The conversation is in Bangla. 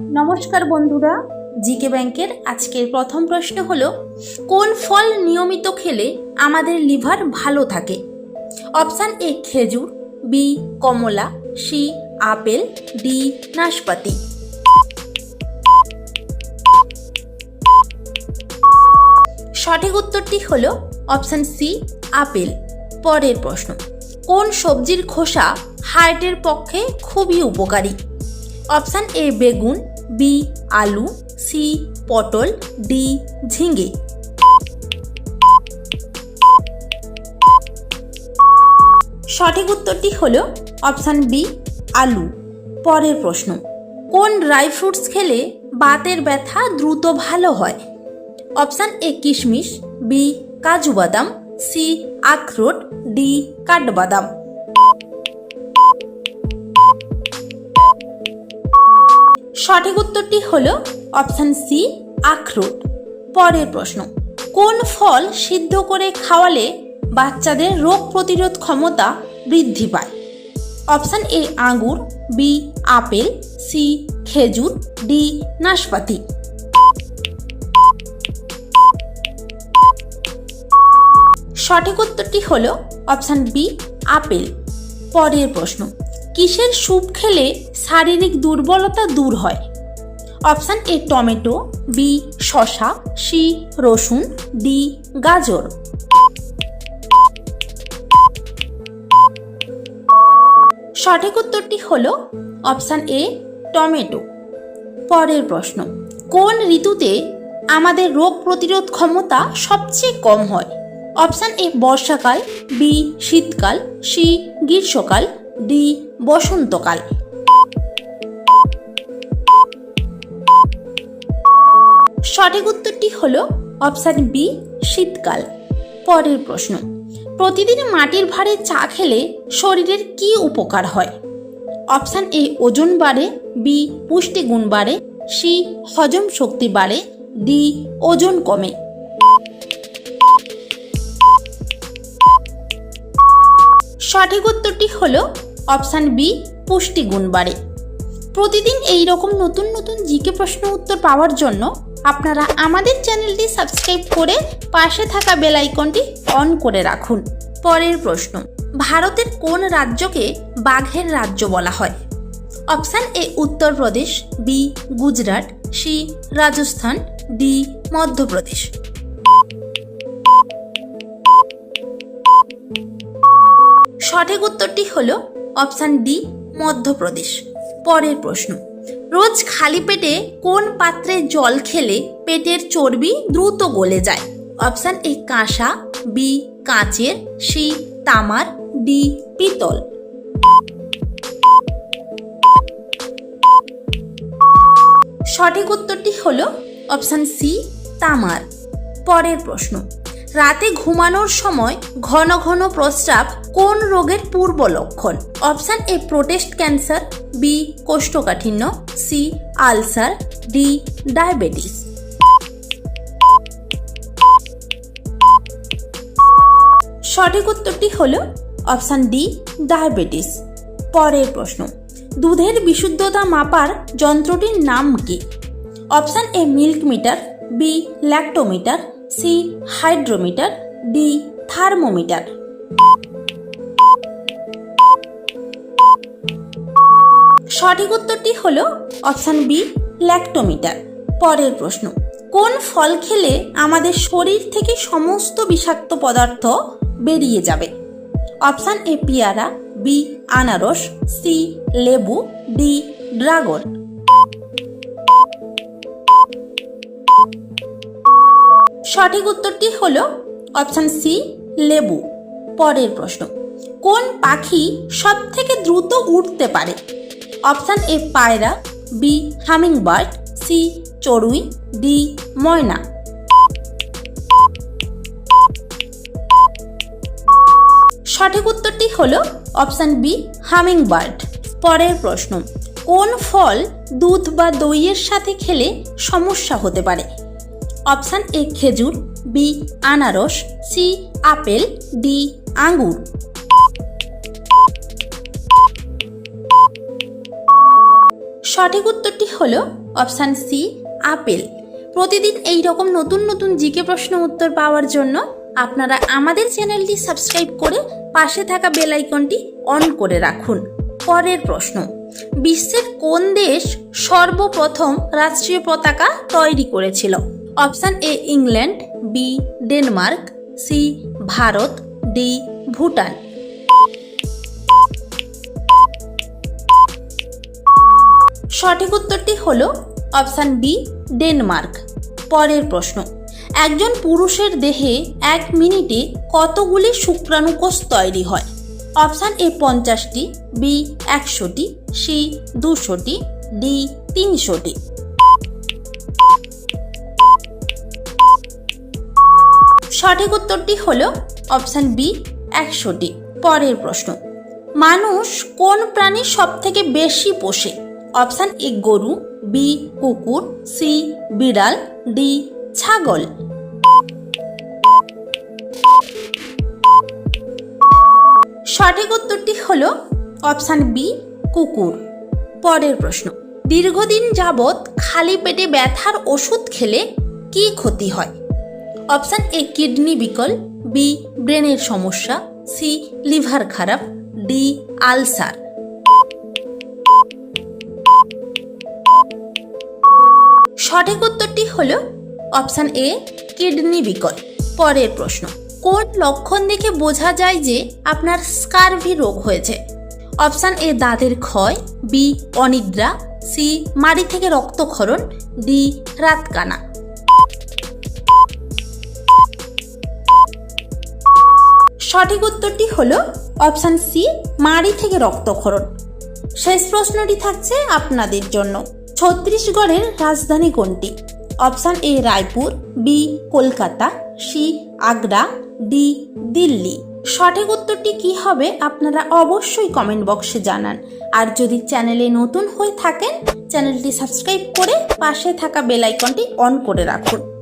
নমস্কার বন্ধুরা, জিকে ব্যাংকের আজকের প্রথম প্রশ্ন হল, কোন ফল নিয়মিত খেলে আমাদের লিভার ভালো থাকে? অপশান এ, খেজুর, বি, কমলা, সি, আপেল, ডি, নাশপাতি। সঠিক উত্তরটি হল অপশান সি, আপেল। পরের প্রশ্ন, কোন সবজির খোসা হার্টের পক্ষে খুবই উপকারী? অপশান এ বেগুন, বি আলু, সি পটল, ডি ঝিঙ্গে সঠিক উত্তরটি হল অপশান বি, আলু। পরের প্রশ্ন, কোন ড্রাই ফ্রুটস খেলে বাতের ব্যথা দ্রুত ভালো হয়? অপশান এ কিশমিশ, বি কাজু বাদাম সি আখরোট, ডি কাঠবাদাম। সঠিক উত্তরটি হল অপশান সি আখরোট। পরের প্রশ্ন, কোন ফল সিদ্ধ করে খাওয়ালে বাচ্চাদের রোগ প্রতিরোধ ক্ষমতা বৃদ্ধি পায়? অপশান এ আঙ্গুর বি আপেল সি খেজুর ডি নাশপাতি। সঠিক উত্তরটি হল অপশান বি আপেল। পরের প্রশ্ন কিসের স্যুপ খেলে শারীরিক দুর্বলতা দূর হয়? অপশান এ, টমেটো, বি শশা সি, রসুন, ডি, গাজর। সঠিক উত্তরটি হল অপশান এ, টমেটো। পরের প্রশ্ন, কোন ঋতুতে আমাদের রোগ প্রতিরোধ ক্ষমতা সবচেয়ে কম হয়? অপশান এ, বর্ষাকাল, বি, শীতকাল, সি, গ্রীষ্মকাল ডি, বসন্তকাল। সঠিক উত্তরটি হল অপশান বি, শীতকাল। পরের প্রশ্ন, প্রতিদিন মাটির ভারে চা খেলে শরীরের কি উপকার হয়? অপশান এ, ওজন বাড়ে, বি, পুষ্টিগুণ বাড়ে, সি, হজম শক্তি বাড়ে, ডি, ওজন কমে। সঠিক উত্তরটি হলো অপশান বি পুষ্টিগুণ বাড়ে প্রতিদিন এই রকম নতুন নতুন জিকে প্রশ্ন উত্তর পাওয়ার জন্য আপনারা আমাদের চ্যানেলটি সাবস্ক্রাইব করে পাশে থাকা বেল আইকনটি অন করে রাখুন। পরের প্রশ্ন, ভারতের কোন রাজ্যকে বাঘের রাজ্য বলা হয়? Option A, Uttar Pradesh, B, Gujarat, C, Rajasthan, D, Madhya Pradesh. সঠিক উত্তরটি হল অপশান ডি, মধ্যপ্রদেশ। পরের প্রশ্ন, রোজ খালি পেটে কোন পাত্রে জল খেলে পেটের চর্বি দ্রুত গলে যায়? অপশান এ, কাঁসা, বি, কাঁচের, সি, তামার, ডি, পিতল। সঠিক উত্তরটি হল অপশান সি, তামার। পরের প্রশ্ন রাতে ঘুমানোর সময় ঘন ঘন প্রস্রাব কোন রোগের পূর্ব লক্ষণ? Option A, prostate cancer B কোষ্ঠকাঠিন্য সি আলসার ডি ডায়াবেটিস। সঠিক উত্তরটি হল অপশান ডি, ডায়াবেটিস। পরের প্রশ্ন, দুধের বিশুদ্ধতা মাপার যন্ত্রটির নাম কি? Option A, milk meter B lactometer C hydrometer, D thermometer. সঠিক উত্তরটি হল অপশান বি, ল্যাক্টোমিটার। পরের প্রশ্ন, কোন ফল খেলে আমাদের শরীর থেকে সমস্ত বিষাক্ত পদার্থ বেরিয়ে যাবে? অপশান এ, পেয়ারা, বি, আনারস, সি, লেবু, ডি, ড্রাগন। সঠিক উত্তরটি হল অপশান সি, লেবু। পরের প্রশ্ন, কোন পাখি সব থেকে দ্রুত উঠতে পারে? অপশান এ, পায়রা, বি হামিং বার্ড সি, চড়ুই, ডি, ময়না। সঠিক উত্তরটি হল অপশান বি হামিং বার্ড পরের প্রশ্ন, কোন ফল দুধ বা দইয়ের সাথে খেলে সমস্যা হতে পারে? অপশান এ খেজুর, বি আনারস, সি আপেল, ডি আঙ্গুর। সঠিক উত্তরটি হল অপশান সি, আপেল। প্রতিদিন এই রকম নতুন নতুন জিকে প্রশ্ন উত্তর পাওয়ার জন্য আপনারা আমাদের চ্যানেলটি সাবস্ক্রাইব করে পাশে থাকা বেল আইকনটি অন করে রাখুন। পরের প্রশ্ন, বিশ্বের কোন দেশ সর্বপ্রথম রাষ্ট্রীয় পতাকা তৈরি করেছিল? Option A England, B Denmark, C Bharat, D Bhutan. সঠিক উত্তরটি হল অপশান বি ডেনমার্ক। পরের প্রশ্ন, একজন পুরুষের দেহে এক মিনিটে কতগুলি শুক্রাণুকোষ তৈরি হয়? অপশান এ পঞ্চাশটি, বি একশোটি, সি দুশোটি, ডি তিনশোটি। সঠিক উত্তরটি হল অপশান বি, একশোটি। পরের প্রশ্ন, মানুষ কোন প্রাণী সব থেকে বেশি পোষে? অপশান এ, গরু, বি, কুকুর, সি, বিড়াল, ডি, ছাগল। সঠিক উত্তরটি হল অপশান বি, কুকুর। পরের প্রশ্ন, দীর্ঘদিন যাবৎ খালি পেটে ব্যথার ওষুধ খেলে কি ক্ষতি হয়? অপশান এ, কিডনি বিকল, বি, ব্রেনের সমস্যা, সি, লিভার খারাপ, ডি, আলসার। সঠিক উত্তরটি হল অপশান এ, কিডনি বিকল। পরের প্রশ্ন, কোন লক্ষণ দেখে বোঝা যায় যে আপনার স্কারভি রোগ হয়েছে? অপশান এ, দাঁতের ক্ষয়, বি, অনিদ্রা, সি, মাড়ি থেকে রক্তক্ষরণ, ডি, রাতকানা। সঠিক উত্তরটি হল অপশান সি, মাড়ি থেকে রক্তক্ষরণ। শেষ প্রশ্নটি থাকছে আপনাদের জন্য। ছত্তিশগড়ের রাজধানী কোনটি? Option A, Raipur, B, Kolkata, C, Agra, D, Delhi. সঠিক উত্তরটি কি হবে আপনারা অবশ্যই কমেন্ট বক্সে জানান। আর যদি চ্যানেলে নতুন হয়ে থাকেন, চ্যানেলটি সাবস্ক্রাইব করে পাশে থাকা বেল আইকনটি অন করে রাখুন।